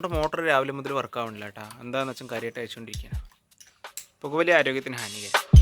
നമ്മുടെ മോട്ടോർ രാവിലെ മുതൽ വർക്ക് ആവണില്ല കേട്ടാ എന്താന്ന് വെച്ചാൽ കാര്യമായിട്ട് അയച്ചുകൊണ്ടിരിക്കുകയാണ് പുകവലി ആരോഗ്യത്തിന് ഹാനികരം.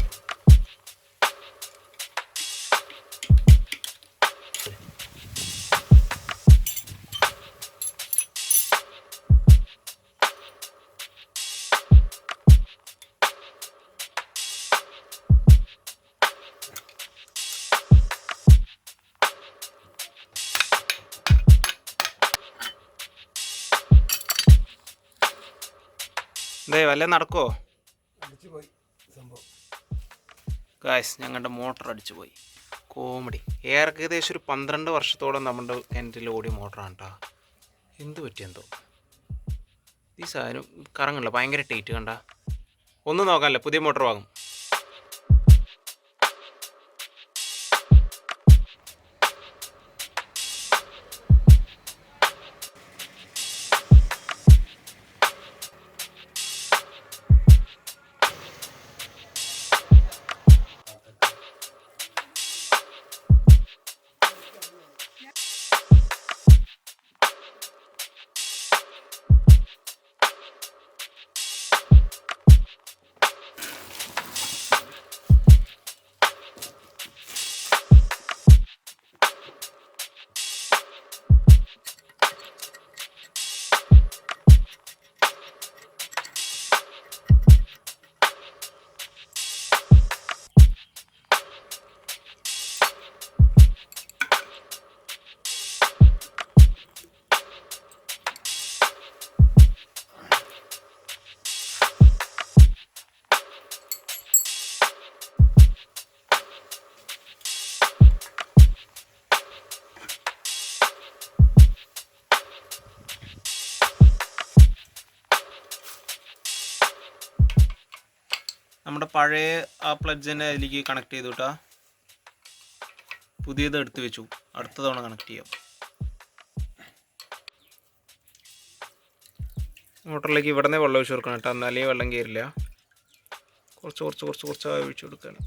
എന്തേ വല്ല നടക്കുമോ അടിച്ചു പോയി. സംഭവം. ഗായ്സ് ഞങ്ങളുടെ മോട്ടർ അടിച്ചു പോയി. കോമഡി. ഏകദേശം ഒരു പന്ത്രണ്ട് വർഷത്തോളം നമ്മുടെ കിണറ്റിൽ ഓടിയ മോട്ടറാണ് കേട്ടോ എന്ത് പറ്റിയെന്തോ ഈ സാധനം കറങ്ങില്ല ഭയങ്കര ടൈറ്റ് കണ്ട. ഒന്നും നോക്കാനല്ല പുതിയ മോട്ടർ വാങ്ങും. നമ്മുടെ പഴയ ആ പ്ലഡ്ജിനെ അതിലേക്ക് കണക്ട് ചെയ്തു കേട്ടാ പുതിയത് എടുത്തു വെച്ചു. അടുത്ത തവണ കണക്ട് ചെയ്യാം. മോട്ടറിലേക്ക് ഇവിടെ നിന്ന് വെള്ളം ഒഴിച്ചു കൊടുക്കണം കേട്ടോ എന്നാലേ വെള്ളം കയറില്ല കുറച്ച് കുറച്ച് കുറച്ച് കുറച്ച് ഒഴിച്ചു കൊടുക്കുകയാണ്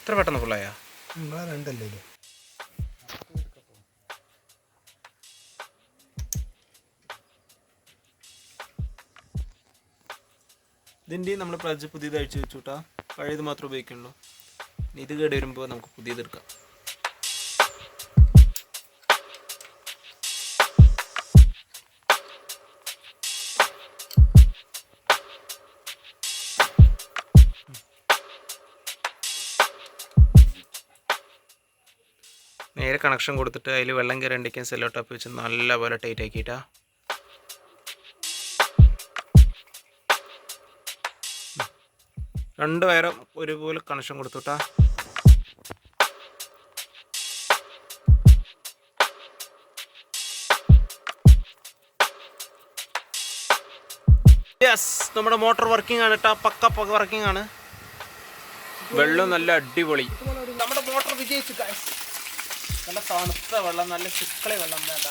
ഇത്ര പെട്ടെന്ന് ഫുള്ളായാ രണ്ടല്ലേ ഇതിന്റെയും നമ്മൾ പ്രജ പുതിയത് അഴിച്ചു വെച്ചു കേട്ടാ പഴയത് മാത്രമേ ഉപയോഗിക്കുള്ളൂ. ഇനി ഇത് കേട് വരുമ്പോൾ നമുക്ക് പുതിയത് എടുക്കാം. നേരെ കണക്ഷൻ കൊടുത്തിട്ട് അതിൽ വെള്ളം കയറേണ്ടിക്കാൻ സെല്ലോ ടോപ്പ് വെച്ച് നല്ലപോലെ ടൈറ്റ് ആക്കിയിട്ടാ. രണ്ട് വയറും ഒരുപോലെ കണക്ഷൻ കൊടുത്തുട്ടാ. യെസ് നമ്മുടെ മോട്ടോർ വർക്കിംഗ് ആണ് കേട്ടോ പക്ക പക്ക വർക്കിംഗ് ആണ്. വെള്ളം നല്ല അടിപൊളി. നമ്മുടെ മോട്ടോർ വിജയിച്ചു. നല്ല തണുത്ത വെള്ളം നല്ല ചിക്കളി വെള്ളം വേണ്ട.